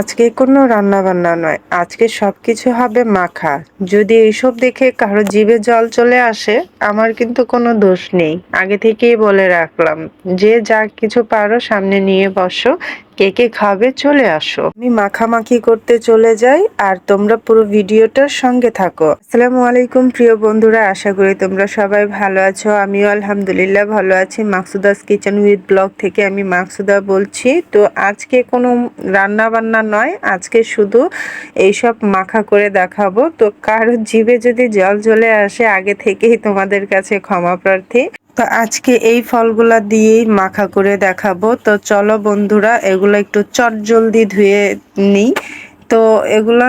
আজকে কোনো রান্না বান্না নয়, আজকে সব কিছু হবে মাখা। যদি এইসব দেখে কারও জিভে জল চলে আসে, আমার কিন্তু কোনো দোষ নেই। আগে থেকেই বলে রাখলাম, যে যা কিছু পারো সামনে নিয়ে বসো কে কে খাবে চলে আসো। আমি মাখামাখি করতে চলে যাই আর তোমরা পুরো ভিডিওটার সঙ্গে থাকো। আসসালামু আলাইকুম প্রিয় বন্ধুরা, আশা করি তোমরা সবাই ভালো আছো। আমিও আলহামদুলিল্লাহ ভালো আছি। মাকসুদাস কিচেন উইথ ব্লগ থেকে আমি মাকসুদা বলছি। তো আজকে কোনো রান্না বান্না নয়, আজকে শুধু এইসব মাখা করে দেখাবো। তো কারও জিভে যদি জল চলে আসে, আগে থেকেই তোমাদের কাছে ক্ষমা প্রার্থী। তো আজকে এই ফলগুলা দিয়েই মাখা করে দেখাবো। তো চলো বন্ধুরা, এগুলো একটু চট জলদি ধুয়ে নিই। তো এগুলো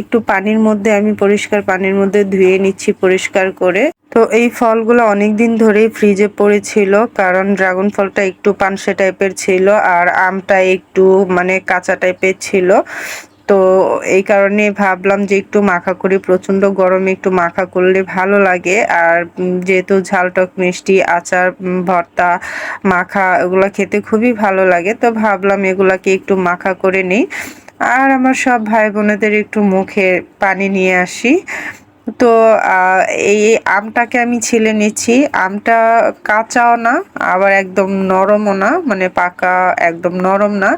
একটু পানির মধ্যে, আমি পরিষ্কার পানির মধ্যে ধুয়ে নিচ্ছি পরিষ্কার করে। তো এই ফলগুলো অনেক দিন ধরেই ফ্রিজে পড়েছিল, কারণ ড্রাগন ফলটা একটু পানসে টাইপের ছিল আর আমটা একটু মানে কাঁচা টাইপের ছিল। তো এই কারণে ভাবলাম যে একটু মাখা করি, প্রচণ্ড গরমে একটু মাখা করলে ভালো লাগে। আর যেহেতু ঝালটক মিষ্টি, আচার ভর্তা, মাখা এগুলো খেতে খুবই ভালো লাগে, তো ভাবলাম এগুলাকে একটু মাখা করে নিই। আর আমার সব ভাই বোনেদের একটু মুখে পানি নিয়ে আসি। তো এই আমটাকে আমি ছিলে নিচ্ছি। আমটা কাঁচাও না, আবার একদম নরমও না মানে পাকা একদম নরম না।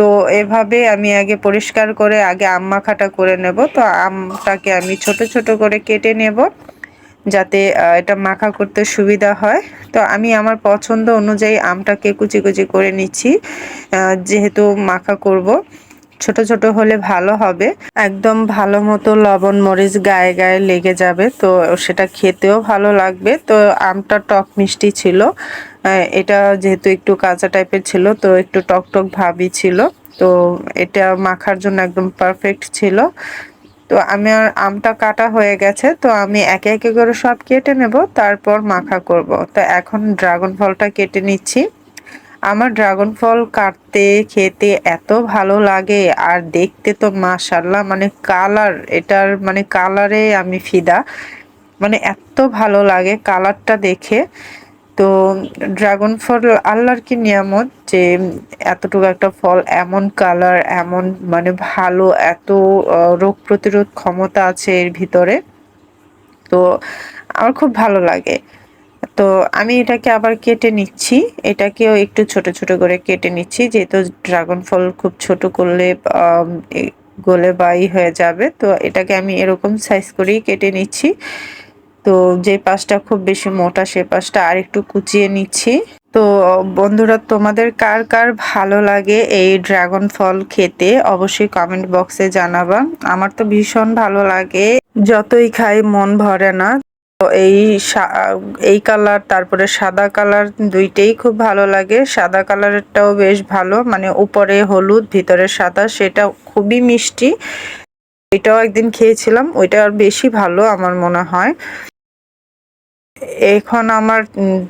তো এভাবে আমি আগে পরিষ্কার করে আগে আম মাখাটা করে নেব। তো আমটাকে আমি ছোট ছোট করে কেটে নেব যাতে এটা মাখা করতে সুবিধা হয়। তো আমি আমার পছন্দ অনুযায়ী আমটাকে কুচি কুচি করে নিচ্ছি যেহেতু মাখা করব। ছোট ছোট হলে ভালো হবে। একদম ভালো মতো লবণ, মরিচ গায়ে গায়ে লেগে যাবে, তো সেটা খেতেও ভালো লাগবে। তো আমটা টক মিষ্টি ছিল। এটা যেহেতু একটু কাঁচা টাইপের ছিল, তো একটু টক টক ভাবই ছিল। তো এটা মাখার জন্য একদম পারফেক্ট ছিল। তো আমার আমটা কাটা হয়ে গেছে, তো আমি একে একে করে সব কেটে নেব, তারপর মাখা করব। তো এখন ড্রাগন ফলটা কেটে নিচ্ছি। আমার ড্রাগন ফল কাটতে, খেতে এত ভালো লাগে আর দেখতে তো মাশাল্লাহ মানে কালার, এটার মানে কালারে আমি ফিদা। মানে এত ভালো লাগে কালারটা দেখে। তো ড্রাগন ফল আল্লাহর কি নিয়ামত যে এতটুকু একটা ফল এমন কালার, এমন মানে ভালো, এত রোগ প্রতিরোধ ক্ষমতা আছে এর ভিতরে। তো আমার খুব ভালো লাগে। তো আমি এটাকে আবার কেটে নিচ্ছি। এটাকেও একটু ছোট ছোট করে কেটে নিচ্ছি, যেহেতু ড্রাগন ফল খুব ছোট করলে গলে বাই হয়ে যাবে। তো এটাকে আমি এরকম সাইজ করেই কেটে নিচ্ছি। তো যে পাশটা খুব বেশি মোটা, সে পাশটা আর একটু কুচিয়ে নিচ্ছি। তো বন্ধুরা, তোমাদের কার কার ভালো লাগে এই ড্রাগন ফল খেতে, অবশ্যই কমেন্ট বক্সে জানাবা। আমার তো ভীষণ ভালো লাগে, যতই খাই মন ভরে না। এই এই কালার তারপরে সাদা কালার দুইটাই খুব ভালো লাগে। সাদা কালারেরটাও বেশ ভালো মানে উপরে হলুদ, ভিতরে সাদা, সেটা খুবই মিষ্টি। এটাও একদিন খেয়েছিলাম, ওইটা আর বেশি ভালো আমার মনে হয়। এখন আমার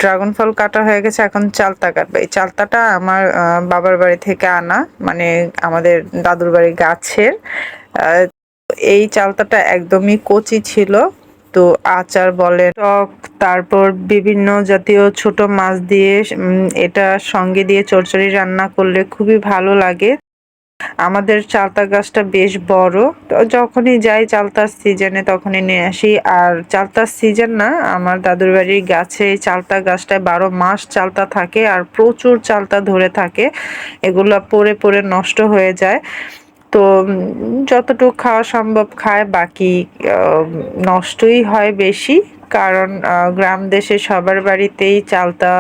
ড্রাগন ফল কাটা হয়ে গেছে, এখন চালতা কাটবে। এই চালতাটা আমার বাবার বাড়ি থেকে আনা মানে আমাদের দাদুর বাড়ির গাছের। এই চালতাটা একদমই কচি ছিল তো আচার বলে টক, তারপর বিভিন্ন জাতীয় ছোট মাছ দিয়ে এটা সঙ্গে দিয়ে চরচড়ি রান্না করলে খুবই ভালো লাগে। আমাদের চালতা গাছটা বেশ বড়। তো যখনই যাই চালতার সিজনে তখনই নিয়ে আসি। আর চালতার সিজন না, আমার দাদুর বাড়ির গাছে চালতা গাছটায় বারো মাস চালতা থাকে আর প্রচুর চালতা ধরে থাকে। এগুলো পরে পরে নষ্ট হয়ে যায়। তো যতটুকু খাওয়া সম্ভব খায়, বাকি নষ্টই হয় বেশি। কারণ গ্রাম দেশে সবার বাড়িতেই চালতা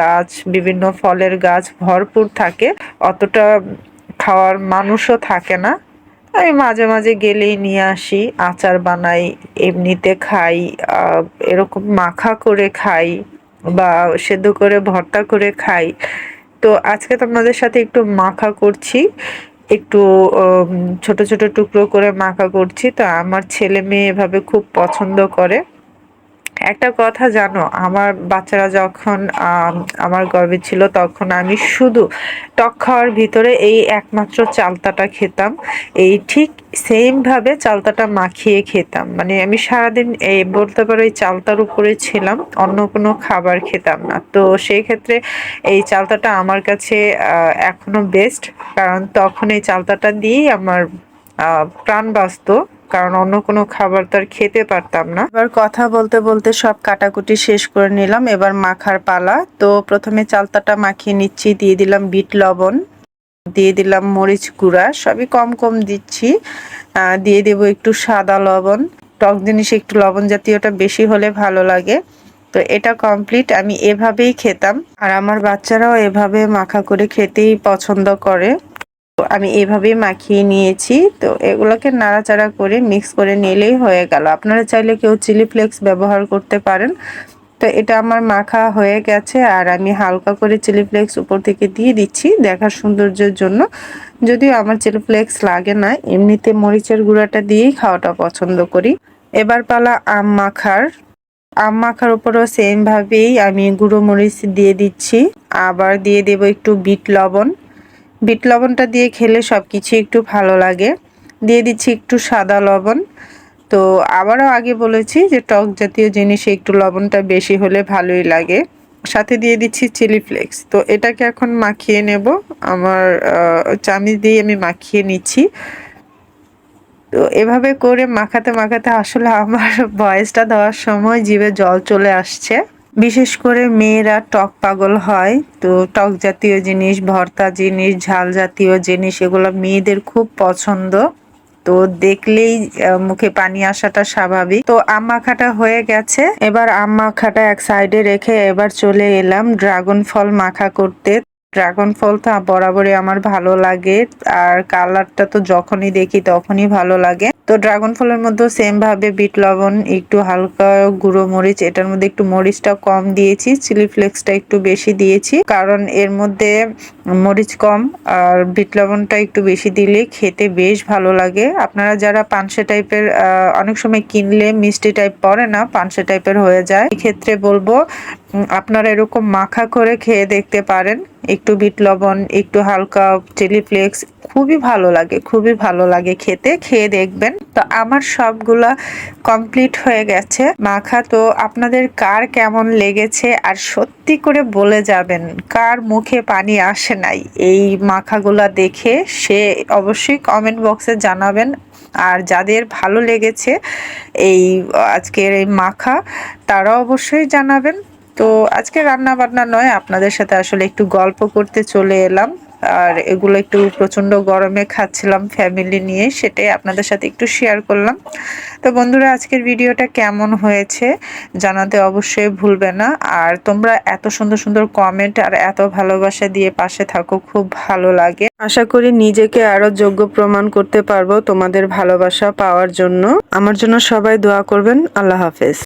গাছ, বিভিন্ন ফলের গাছ ভরপুর থাকে। অতটা খাওয়ার মানুষও থাকে না। আমি মাঝে মাঝে গেলেই নিয়ে আসি, আচার বানাই, এমনিতে খাই এরকম মাখা করে খাই বা সেদ্ধ করে, ভর্তা করে খাই। তো আজকে তোমাদের সাথে একটু মাখা করছি। একটু ছোট ছোট টুকরো করে মাখা করছি। তো আমার ছেলে মেয়ে এভাবে খুব পছন্দ করে। একটা কথা জানো আমার বাচ্চারা যখন আমার গর্ভে ছিল তখন আমি শুধু টক খাওয়ার ভিতরে এই একমাত্র চালতাটা খেতাম। এই ঠিক সেম ভাবে চালতাটা মাখিয়ে খেতাম। মানে আমি সারাদিন এই বলতে পারো এই চালতার উপরে ছিলাম অন্য কোনো খাবার খেতাম না। তো সেই ক্ষেত্রে এই চালতাটা আমার কাছে আহ, এখনও বেস্ট কারণ তখন এই চালতাটা দিয়েই আমার প্রাণ বাঁচতো। কারণ অন্য কোনো খাবার তো আর খেতে পারতাম না। এবার কথা বলতে বলতে সব কাটাকুটি শেষ করে নিলাম। এবার মাখার পালা। তো প্রথমে চালতাটা মাখিয়ে নিচ্ছি, দিয়ে দিলাম বিট লবণ, দিয়ে দিলাম মরিচ গুঁড়া, সবই কম কম দিচ্ছি। দিয়ে দেবো একটু সাদা লবণ। টক জিনিস একটু লবণ জাতীয়টা বেশি হলে ভালো লাগে। তো এটা কমপ্লিট। আমি এভাবেই খেতাম। আর আমার বাচ্চারাও এভাবে মাখা করে খেতেই পছন্দ করে। আমি এভাবেই মাখিয়ে নিয়েছি। তো এগুলোকে নাড়াচাড়া করে মিক্স করে নিলেই হয়ে গেল। আপনারা চাইলে কেউ চিলি ফ্লেক্স ব্যবহার করতে পারেন। তো এটা আমার মাখা হয়ে গেছে আর আমি হালকা করে চিলি ফ্লেক্স উপর থেকে দিয়ে দিচ্ছি দেখার সৌন্দর্যের জন্য। যদিও আমার চিলি ফ্লেক্স লাগে না, এমনিতে মরিচের গুঁড়াটা দিয়েই খাওয়াটা পছন্দ করি। এবার পালা আম মাখার। আম মাখার উপরও সেমভাবেই আমি গুঁড়ো মরিচ দিয়ে দিচ্ছি। আবার দিয়ে দেব একটু বিট লবণ। বিট লবণটা দিয়ে খেলে সব কিছু একটু ভালো লাগে। দিয়ে দিচ্ছি একটু সাদা লবণ। তো আবারও আগে বলেছি যে টক জাতীয় জিনিসে একটু লবণটা বেশি হলে ভালোই লাগে। সাথে দিয়ে দিচ্ছি চিলি ফ্লেক্স। তো এটাকে এখন মাখিয়ে নেব। আমার চামিচ দিয়ে আমি মাখিয়ে নিচ্ছি। তো এভাবে করে মাখাতে মাখাতে আসলে আমার ভয়েসটা দেওয়ার সময় জিভে জল চলে আসছে। বিশেষ করে মেয়েরা টক পাগল হয়, তো টক জাতীয় জিনিস, ভর্তা জিনিস, ঝাল জাতীয় জিনিস, এগুলো মেয়েদের খুব পছন্দ। তো দেখলেই মুখে পানি আসাটা স্বাভাবিক। তো আম মাখাটা হয়ে গেছে, এবার আম মাখাটা এক সাইডে রেখে এবার চলে এলাম ড্রাগন ফল মাখা করতে। ড্রাগন ফল তো বরাবরই আমার ভালো লাগে, আর কালারটা তো যখনই দেখি তখনই ভালো লাগে। তো ড্রাগন ফলের মধ্যে সেম ভাবে বিট লবণ, একটু হালকা গুঁড়ো মরিচ, এটার মধ্যে একটু মরিচটা কম দিয়েছি চিলি ফ্লেক্সটা একটু বেশি দিয়েছি, কারণ এর মধ্যে মরিচ কম, আর বিট লবণটা একটু বেশি দিলে খেতে বেশ ভালো লাগে। আপনারা যারা পানসে টাইপের অনেক সময় কিনলে মিষ্টি টাইপ পরে না, পানসে টাইপের হয়ে যায় ক্ষেত্রে বলব আপনারা এরকম মাখা করে খেয়ে দেখতে পারেন। একটু বিট লবণ, একটু হালকা চিলি ফ্লেক্স খুবই ভালো লাগে, খুবই ভালো লাগে খেতে, খেয়ে দেখবেন। তো আমার সবগুলা কমপ্লিট হয়ে গেছে। মাখা, তো আপনাদের কার কেমন লেগেছে? আর সত্যি করে বলে যাবেন, কার মুখে পানি আসে নাই? এই মাখাগুলা দেখে সে অবশ্যই কমেন্ট বক্সে জানাবেন। আর যাদের ভালো লেগেছে এই আজকের এই মাখা তারা অবশ্যই জানাবেন। তো আজকে রান্না বান্না নয়, আপনাদের সাথে আসলে একটু গল্প করতে চলে এলাম। আর এগুলো একটু প্রচণ্ড গরমে খাচ্ছিলাম ফ্যামিলি নিয়ে, সেটাই আপনাদের সাথে একটু শেয়ার করলাম। তো বন্ধুরা, আজকের ভিডিওটা কেমন হয়েছে জানাতে অবশ্যই ভুলবে না। আর তোমরা এত সুন্দর সুন্দর কমেন্ট আর এত ভালোবাসা দিয়ে পাশে থাকো, খুব ভালো লাগে। আশা করি নিজেকে আরও যোগ্য প্রমাণ করতে পারব তোমাদের ভালোবাসা পাওয়ার জন্য। আমার জন্য সবাই দোয়া করবেন। আল্লাহ হাফেজ।